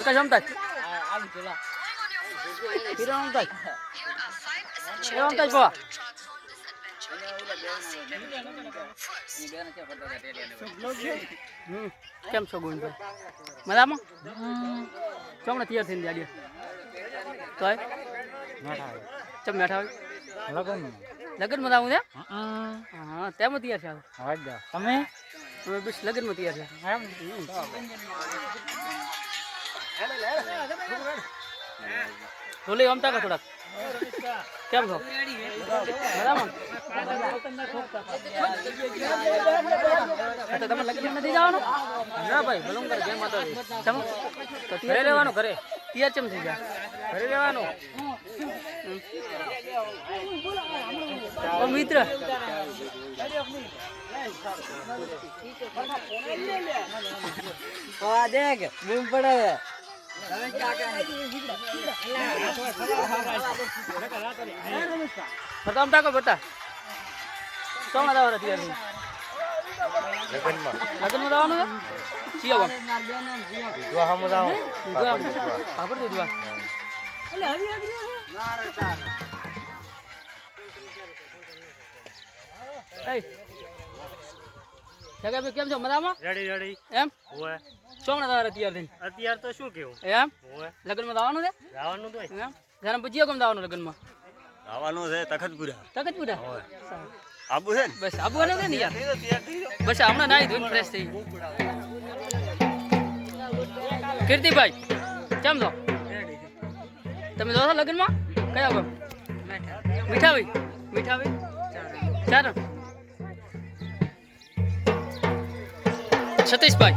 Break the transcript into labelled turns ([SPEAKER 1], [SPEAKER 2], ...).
[SPEAKER 1] Ka jomtaj. Kira jomtaj. Kira jomtaj po. કેમ છો ગોવિંદભાઈ મજામાં ચોમણે તૈયાર થઈને જાડીએ તો ચમ બેઠા હોય
[SPEAKER 2] લગન
[SPEAKER 1] લગ્નમાં આવું છે હા તેમાં તૈયાર છે.
[SPEAKER 2] તમે
[SPEAKER 1] અમે બસ લગનમાં તૈયાર છે
[SPEAKER 2] એમ
[SPEAKER 1] ગમતા કા થોડાક? કેમ છો? બરાબર? તો તમે લગ્ન નથી જવાનું? ના ભાઈ ભલું કરે જય માતાજી ચમ. તો ઘરે રહેવાનું ઘરે. ત્યાં ચમ થઈ ગયા? ઘરે રહેવાનું મિત્ર.
[SPEAKER 2] દેખ બૂમ પડે
[SPEAKER 1] બતા કો બતા તૈયાર થઈ
[SPEAKER 3] લગ્નમાં
[SPEAKER 1] લગ્નમાં છે
[SPEAKER 3] જો હમ
[SPEAKER 1] દે દવા એ જગા કેમ છો? મજામાં
[SPEAKER 2] રેડી રેડી
[SPEAKER 1] એમ
[SPEAKER 2] હોય
[SPEAKER 1] ચોમણા દાવર તૈયાર થઈને?
[SPEAKER 2] અત્યાર તો શું કેવું?
[SPEAKER 1] એમ?
[SPEAKER 2] હોય.
[SPEAKER 1] લગ્નમાં જવાનું છે?
[SPEAKER 2] જવાનું તો
[SPEAKER 1] એમ? જરા પછી કેમ જવાનું લગ્નમાં
[SPEAKER 3] જવાનું છે તખતપુરા.
[SPEAKER 1] તખતપુરા?
[SPEAKER 3] આબુ છે
[SPEAKER 1] બસ આબુ ને ને યાર? બસ હમણાં નાઈ ધોઈને ફ્રેશ થઈ કીર્તિભાઈ કેમ છો? તમે જો છો લગ્નમાં? કયા ગામ મીઠાવી? મીઠાવી? ચાર સતીશભાઈ